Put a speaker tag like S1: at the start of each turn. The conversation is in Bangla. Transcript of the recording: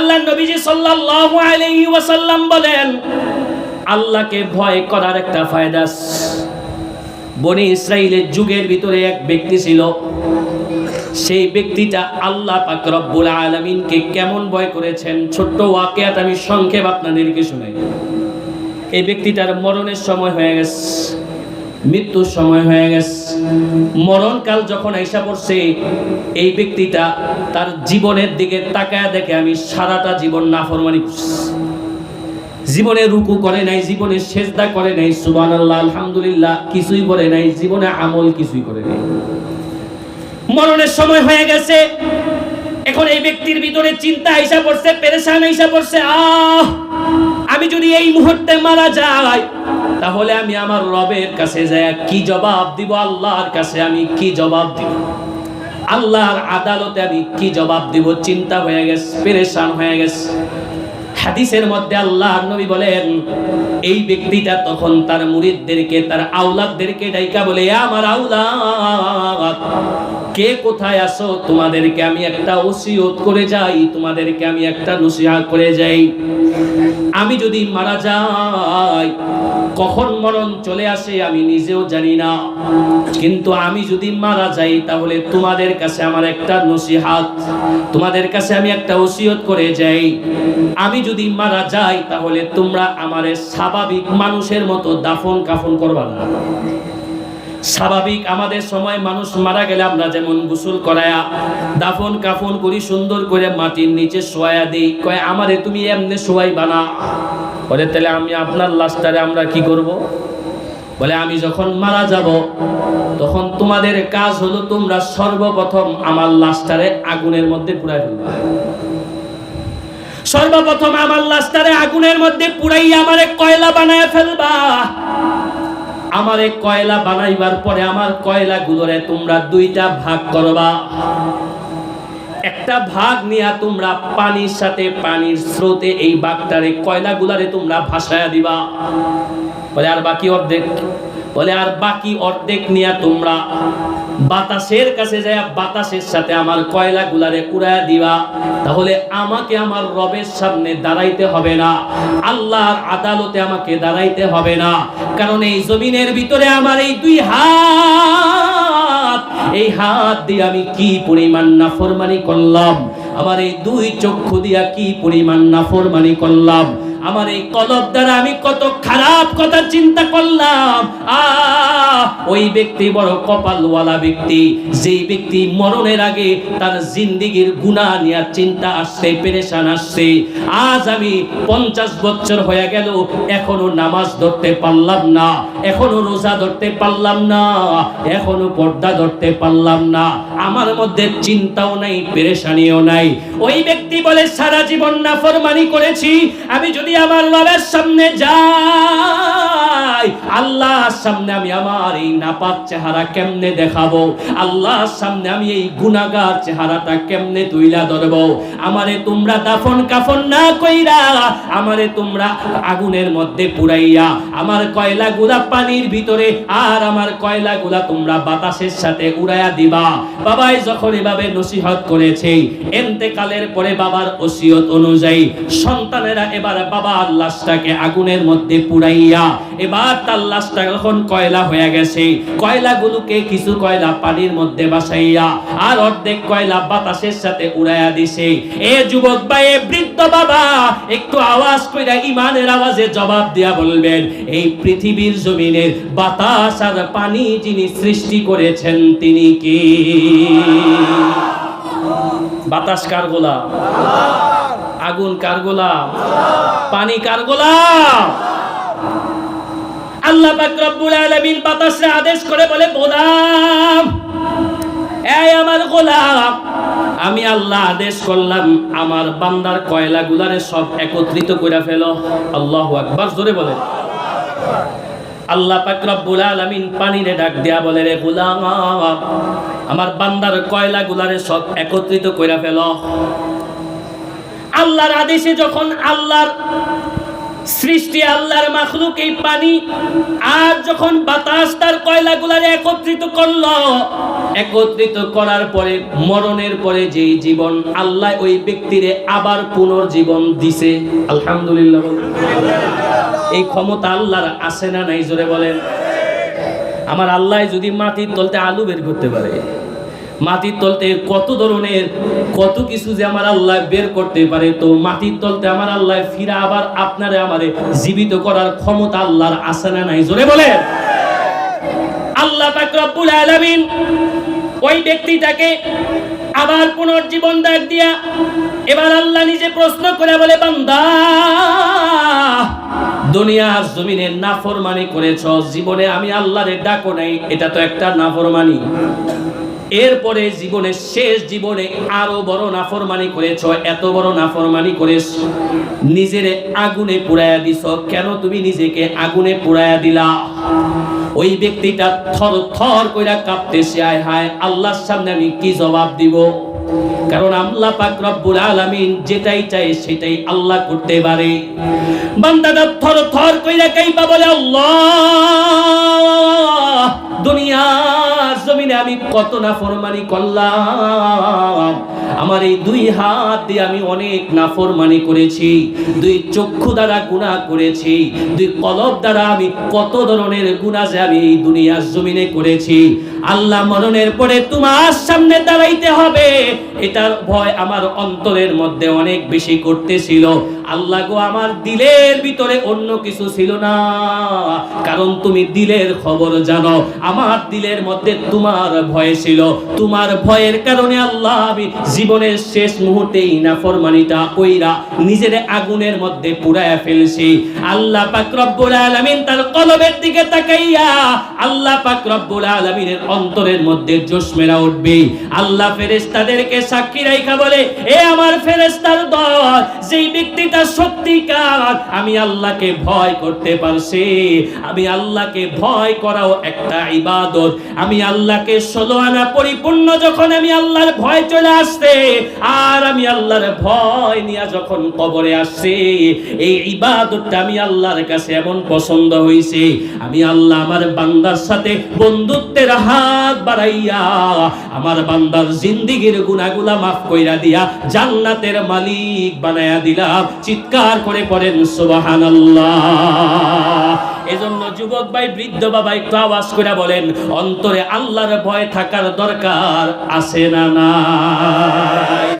S1: আল্লাহ নবীজি সাল্লাল্লাহু আলাইহি ওয়াসাল্লাম বলেন, আল্লাহকে ভয় করার একটা ফায়দা বনি ইসরাইলের যুগের ভিতরে এক ব্যক্তি ছিল, সেই ব্যক্তিটা আল্লাহ পাক রব্বুল আলামিনকে কেমন ভয় করেছেন? ছোট্ট ওয়াকিয়াত আমি সংক্ষেপ আপনাদেরকে শোনাই। এই ব্যক্তিটার মরণের সময় হয়ে গেছে, মৃত্যুর সময় হয়ে গেছে। মরণকাল যখন আইসা পড়ছে, এই ব্যক্তিটা তার জীবনের দিকে তাকায় দেখে আমি সারাটা জীবন নাফরমানি জীবনে রুকু করে নাই, জীবনে সেজদা করে নাই সুবান আল্লাহ আলহামদুলিল্লাহ, কিছুই করে নাই, জীবনে আমল কিছুই করে নাই। মরণের সময় হয়ে গেছে, এখন এই ব্যক্তির ভিতরে চিন্তা আইসা পড়ছে, পেরেশান আইসা পড়ছে, আহ, আমি যদি এই মুহূর্তে মারা যাই তাহলে আমি আমার রবের কাছে যাই কি জবাব দিব? আল্লাহর কাছে আমি কি জবাব দিব? আল্লাহর আদালতে আমি কি জবাব দিব? চিন্তা হয়ে গেছে, পেরেশান হয়ে গেছে। হাদিসের মধ্যে আল্লাহ নবী বলেন, এই ব্যক্তিটা তখন তার মুরিদদেরকে, তার আওলাদদেরকে ডাইকা বলে, "এ আমার আওলাদ কে কোথায় আসো তোমাদেরকে আমি একটা ওসিয়ত করে যাই, তোমাদেরকে আমি একটা নসিহা করে যাই। আমি যদি মারা যাই, কখন মরণ চলে আসে আমি নিজেও জানি না। কিন্তু আমি যদি মারা যাই, তাহলে তোমাদের কাছে আমার একটা নসিহাত, তোমাদের কাছে আমি একটা ওসিয়ত করে যাই। আমি যদি মারা যাই, তাহলে তোমরা আমারে স্বাভাবিক মানুষের মতো দাফন কাফন করবা না। স্বাভাবিক আমাদের সময় মানুষ মারা গেলে আমরা যেমন গোসল করায়া দাফন কাফন করি, সুন্দর করে মাটির নিচে শোয়া দিই। কয়, আমারে তুমি এমনি শোয়াই বানা বলে, তাহলে আমি আপনার লাশটারে আমরা কি করব? বলে, আমি যখন মারা যাব, তখন তোমাদের কাজ হলো তোমরা সর্বপ্রথম আমার লাশটারে আগুনের মধ্যে পুরাই ফেলবে। সর্বপ্রথম আমার লাশটারে আগুনের মধ্যে পুরাইয়া আমারে কয়লা বানায় ফেলবা। আমারে কয়লা বানাইবার পরে আমার কয়লা গুলোরে তোমরা দুইটা ভাগ করবা। একটা ভাগ নিয়া তোমরা পানির সাথে পানির স্রোতে এই বাঘটারে কয়লা গুলারে তোমরা ভাসায়া দিবা। বলে, আর বাকি অর্ধেক? বলে, আর বাকি অর্ধেক নিয়া তোমরা বাতাসের কাছে যায় বাতাসের সাথে আমার কয়লা গুলারে উড়ায় দিবা, তাহলে আমাকে আমার রবের সামনে দাঁড়াইতে হবে না, আল্লাহর আদালতে আমাকে দাঁড়াইতে হবে না, কারণ এই জমিনের ভিতরে আমার এই দুই হাত, এই হাত দিয়ে আমি কি পরিমাণ নাফরমানি করলাম, আমার এই দুই চক্ষু দিয়া কি পরিমাণ নাফরমানি করলাম আমার এই কলব দ্বারা আমি কত খারাপ কথা চিন্তা করলাম। ওই ব্যক্তি বড় কপালওয়ালা ব্যক্তি। যেই ব্যক্তি মরণের আগে তার জিন্দিগির গুণা নিয়ে চিন্তা আসছে, পেরেশান আসছে। আজ আমি পঞ্চাশ বছর হয়ে গেল, এখনও নামাজ ধরতে পারলাম না। এখনও রোজা ধরতে পারলাম না, এখনও পর্দা ধরতে পারলাম না। আমার মধ্যে চিন্তাও নাই, পেরেশানিও নাই। ওই ব্যক্তি বলে, সারা জীবন না ফরমানি করেছি, আমি যদি আমার রবের সামনে যাই আল্লাহর সামনে আমি আমার এই নাপাক চেহারা কেমনে দেখাবো? আল্লাহর সামনে আমি এই গুনাগার চেহারাটা কেমনে তুইলা ধরবো? আমারে তোমরা দাফন কাফন না কইরা আমারে তোমরা আগুনের মধ্যে পুরাইয়া, আমার কয়লা গুলা পানির ভিতরে আর আমার কয়লা গুলা তোমরা বাতাসের সাথে উড়াইয়া দিবা। বাবাই যখন এভাবে নসিহত করেছে, এন্তেকালের পরে বাবার ওসিয়ত অনুযায়ী সন্তানেরা এবার বাবার লাশটাকে আগুনের মধ্যে পুড়াইয়া এবার তার লাশটা যখন কয়লা হয়ে গেছে। কয়লাগুলোকে কিছু কয়লা পানির মধ্যে বাসাইয়া আর অর্ধেক কয়লা বাতাসের সাথে উড়াইয়া দিছে। এ যুবক বা এ বৃদ্ধ বাবা, একটু আওয়াজ কইরা ইমানের আওয়াজে জবাব দিয়া বলবেন, এই পৃথিবীর জমিনের বাতাস আর পানি যিনি সৃষ্টি করেছেন, তিনি কি? বাতাস কার গোলাম? আগুন কার গোলাম? পানি কার গোলাম? আল্লাহ পাক রব্বুল আলামিন বাতাসে আদেশ করে বলে, গোলাম, এই আমার গোলাম, আমি আল্লাহ আদেশ করলাম, আমার বান্দার কয়লা গুলারে সব একত্রিত করে ফেলো। আল্লাহু আকবার, জোরে বলে। আল্লাহ পাক রব্বুল আলামিন পানিরে ডাক দেয়া বলে, রে গোলাম, আমার বান্দার কয়লা গুলারে সব একত্রিত করে ফেলো। আল্লাহর আদেশে যখন আল্লাহর সৃষ্টি আল্লাহর মাখলুক এই পানি, আর যখন বাতাস তার কয়লাগুলারে একত্রিত করল, একত্রিত করার পরে, মরণের পরে যেই জীবন আল্লাহ ওই ব্যক্তিরে আবার পুনর্জীবন দিছে। আলহামদুলিল্লাহ এই ক্ষমতা আল্লাহর আছে না নাই, জোরে বলেন। আমার আল্লাহ যদি মাটির তলতে আলু বের করতে পারে মাটির তলতে কত ধরনের, কত কিছু যে আমার আল্লাহ বের করতে পারে, তো মাটির তলতে আমার আল্লাহ ফিরা আবার আপনারে আমারে জীবিত করার ক্ষমতা আল্লাহর আছে না নাই? জোরে বলে আল্লাহ পাক রব্বুল আলামিন ওই ব্যক্তিটাকে আবার পুনর্জীবন ডাক দিয়া এবার আল্লাহ নিজে প্রশ্ন করে বলে, বান্দা, দুনিয়ার জমিনে নাফরমানি করেছ, জীবনে আমি আল্লাহরে ডাকো নাই, এটা তো একটা নাফরমানি। এরপরে জীবনের শেষ জীবনে আরও বড় নাফরমানি করেছ, এত বড় নাফরমানি করেছ নিজের আগুনে পুড়াইয়া দিছ। কেন তুমি নিজেকে আগুনে পুড়াইয়া দিলা? ওই ব্যক্তিটা থর থর কইরা কাঁপতেছে, আয় হায়, আল্লাহর সামনে আমি কি জবাব দিব? কারণ আল্লাহ পাক রব্বুল আলামিন যেটাই চায় সেটাই আল্লাহ করতে পারে। বান্দাটা থর থর কইরা কাইবা বলে, আল্লাহ, দুনিয়ার জমিনে আমি কত না ফরমানি করলাম। আমার এই দুই হাত দিয়ে আমি অনেক নাফরমানি করেছি। দুই চক্ষু দ্বারা গুনাহ করেছি। দুই কলব দ্বারা আমি কত ধরনের গুনাহ যে আমি এই দুনিয়ার জমিনে করেছি। আল্লাহ মরণের পরে তোমার সামনে দাঁড়াইতে হবে। এটার ভয় আমার অন্তরের মধ্যে অনেক বেশি করতেছিল। আল্লাহ গো, আমার দিলের ভিতরে অন্য কিছু ছিল না। কারণ তুমি দিলের খবর জানো, আমার দিলের মধ্যে তোমার ভয় ছিল। তোমার ভয়ের কারণে আল্লাহ আমি জীবনের শেষ মুহূর্তেই না ফরমানিটা কইরা নিজের আগুনের মধ্যে পুরায়া ফেলছি। আল্লাহ পাক রব্বুল আলামিন তার কলবের দিকে তাকাইয়া আল্লাহ পাক রব্বুল আলামিনের অন্তরের মধ্যে জোশ মেরা উঠবে আল্লাহ ফেরেশতাদেরকে সাক্ষী রাইখা বলে, এ আমার ফেরেশতার দল, যেই ব্যক্তিটা সত্যিকার, আমি আল্লাহকে ভয় করতে পারছি। আমি আল্লাহকে ভয় করাও একটা ইবাদত। আমি আল্লাহকে ষোলো আনা পরিপূর্ণ যখন আমি আল্লাহর ভয় চলে আসছে, আর আমি আল্লাহর ভয় নিয়ে যখন কবরে আসছে, এই ইবাদতটা আমি আল্লাহর কাছে এমন পছন্দ হয়েছে আমি আল্লাহ আমার বান্দার সাথে বন্ধুত্বের হাত বাড়াইয়া আমার বান্দার জিন্দিগির গুণাগুলা মাফ কইরা দিয়া জান্নাতের মালিক বানায়া দিলাম। চিৎকার করে পড়েন, সুবহানাল্লাহ। এজন্য যুবক ভাই, বৃদ্ধ বাবা, একটু আওয়াজ করে বলেন, অন্তরে আল্লাহর ভয় থাকার দরকার আছে না না